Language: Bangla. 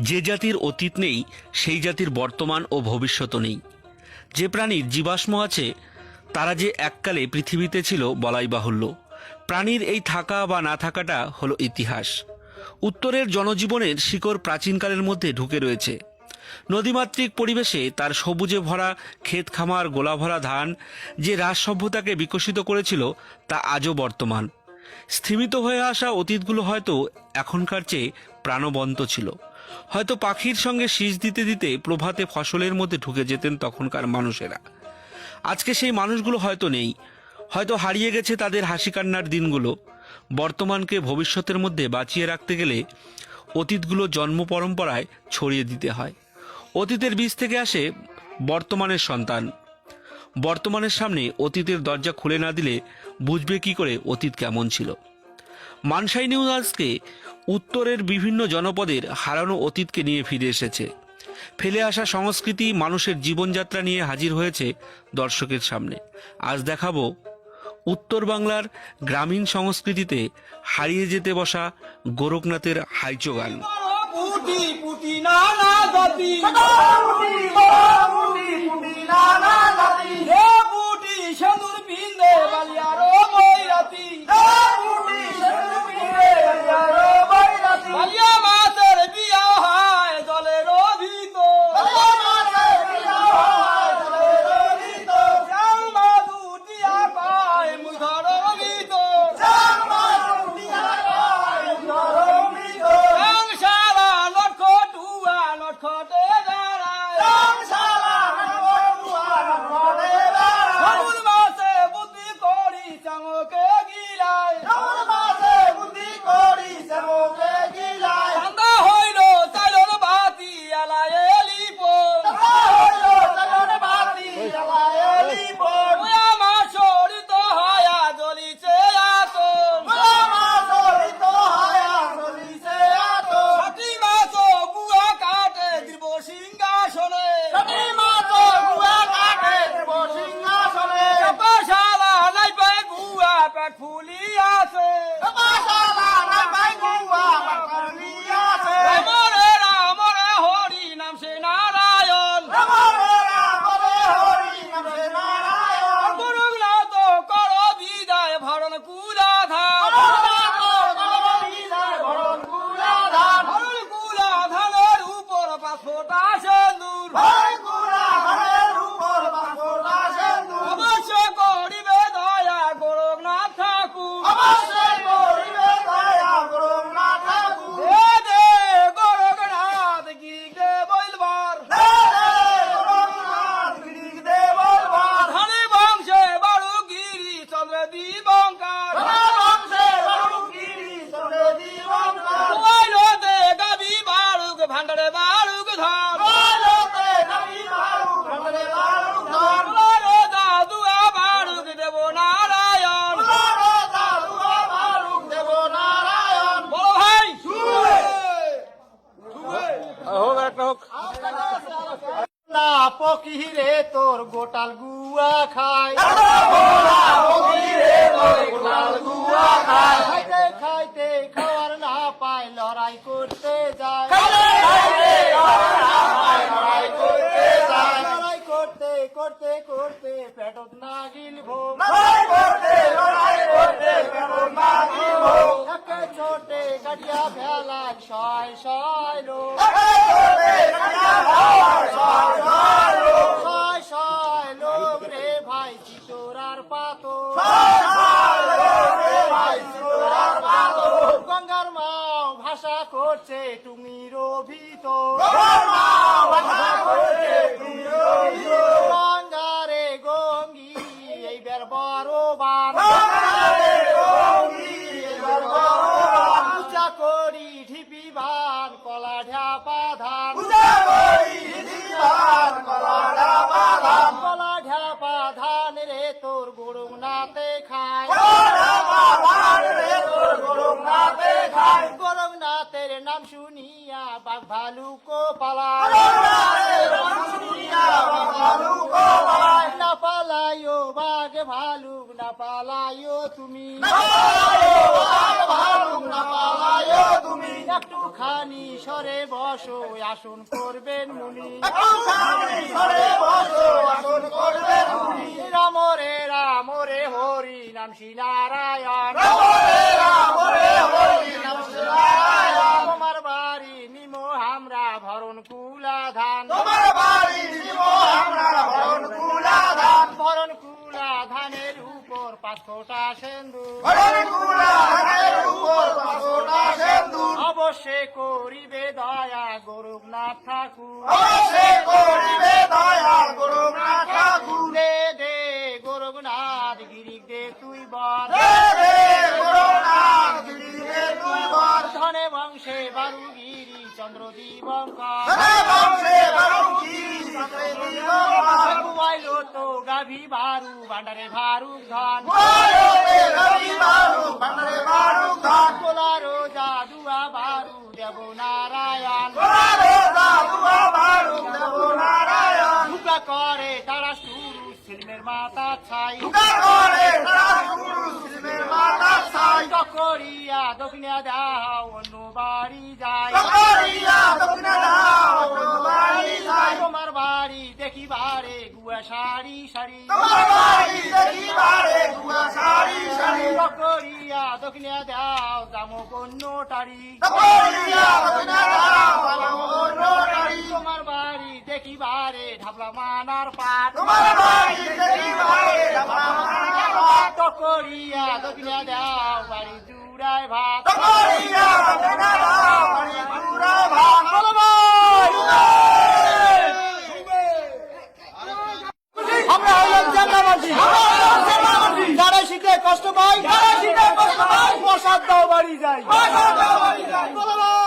যে জাতির অতীত নেই, সেই জাতির বর্তমান ও ভবিষ্যৎও নেই। যে প্রাণীর জীবাশ্ম আছে, তারা যে এককালে পৃথিবীতে ছিল বলাই বাহুল্য। প্রাণীর এই থাকা বা না থাকাটা হলো ইতিহাস। উত্তরের জনজীবনের শিকড় প্রাচীনকালের মধ্যে ঢুকে রয়েছে। নদীমাতৃক পরিবেশে তার সবুজে ভরা ক্ষেত খামার, গোলা ভরা ধান যে রাজ সভ্যতাকে বিকশিত করেছিল, তা আজও বর্তমান। স্থিমিত হয়ে আসা অতীতগুলো হয়তো এখনকার চেয়ে প্রাণবন্ত ছিল। হয়তো পাখির সঙ্গে শীষ দিতে দিতে প্রভাতে ফসলের মধ্যে ঢুকে যেতেন তখনকার মানুষেরা। আজকে সেই মানুষগুলো হয়তো নেই। হয়তো হারিয়ে গেছে তাদের হাসি কান্নার দিনগুলো। বর্তমানকে ভবিষ্যতের মধ্যে বাঁচিয়ে রাখতে গেলে অতীতগুলো জন্ম পরম্পরায় ছড়িয়ে দিতে হয়। অতীতের বীজ থেকে আসে বর্তমানের সন্তান। বর্তমানের সামনে অতীতের দরজা খুলে না দিলে বুঝবে কি করে অতীত কেমন ছিল। মানসাই নিউজ আজকে উত্তরের বিভিন্ন জনপদের হারানো অতীতকে নিয়ে ফিরে এসেছে। ফেলে আসা সংস্কৃতি মানুষের জীবনযাত্রা নিয়ে হাজির হয়েছে দর্শকের সামনে। আজ দেখাবো উত্তর বাংলার গ্রামীণ সংস্কৃতিতে হারিয়ে যেতে বসা গোরখনাথের হাইচো গান গুয়া পেট ফুলি আছে করতে যায়। লড়াই করতে করতে করতে পেটত না ছোটে কাটিয়া ভেলা ছয় ছয় লোক ছয় ছয় লোক রে ভাই চিতোরার পাতো গঙ্গার মাও ভাষা করছে টুমির ভিতর গঙ্গারে গঙ্গি এইবার বড় বার পূজা করি ঢিপি ভান কলা ঢাপা ধান কলা ঢাপা ধান রে তোর গরুম নাতে খায় গরম নাতের নাম শুনিয়া বাঘ ভালুক পালায়। না পালায় ও বাঘ ভালুক না পালাইও তুমি। তুমি। একটুখানি সরে বসো আসন করবেন মুনি ঘরে বসো আসন করবে তুমি রাম রে রাম রে হরি নাম শ্রী নারায়ণ। তোমার বাড়ি নিমো হামরা ভরণ কুলা ধান তোমার বাড়ি দিব আমরা ভরণ কুলা ধান ভরণ কুলা ধানের উপর পাঁচ ফোঁটা সেন্দুর। ভরণ কুলা ধানের উপর পাঁচটা সেন্দুর। অবশ্যই করিবে দয়া গরুনাথ ঠাকুর। অবশ্যই করিবে দয়া গুরু না ঠাকুর তুই বল রে রে গুরু না দিবে তুই বল ধনে বংশে বারুগিরি চন্দ্র বুয়াইল তো গাভী বারু ভান্ডারে ভারুক ধন কোলারো জাদুয়া বারু দেব নারায়ণ। করে তারা শুরু সিলমের মাথা ছাই। করিয়া দক্ষিণা দাও অন্য বাড়ি যায় করিয়া দক্ষিণ দাও বাড়ি সাই তোমার বাড়ি গুয়া তোমার বাড়ি দেখিবারে গুয়া সারি সারি করিয়া দক্ষিণা দাও দামো কন্য টারি করিয়া দক্ষিণ করিয়া দক্ষিণা দাও বাড়ি জুড়ায় ভাত করিয়া দক্ষিণা দাও বাড়ি জুড়ায় ভাত বলো ভাই। আমরা হলাম জান্নাবাসী যারা শীতে কষ্ট পাই যারা শীতে কষ্ট পাই প্রসাদ দাও বাড়ি যাই। প্রসাদ দাও বাড়ি যাই। বলো ভাই।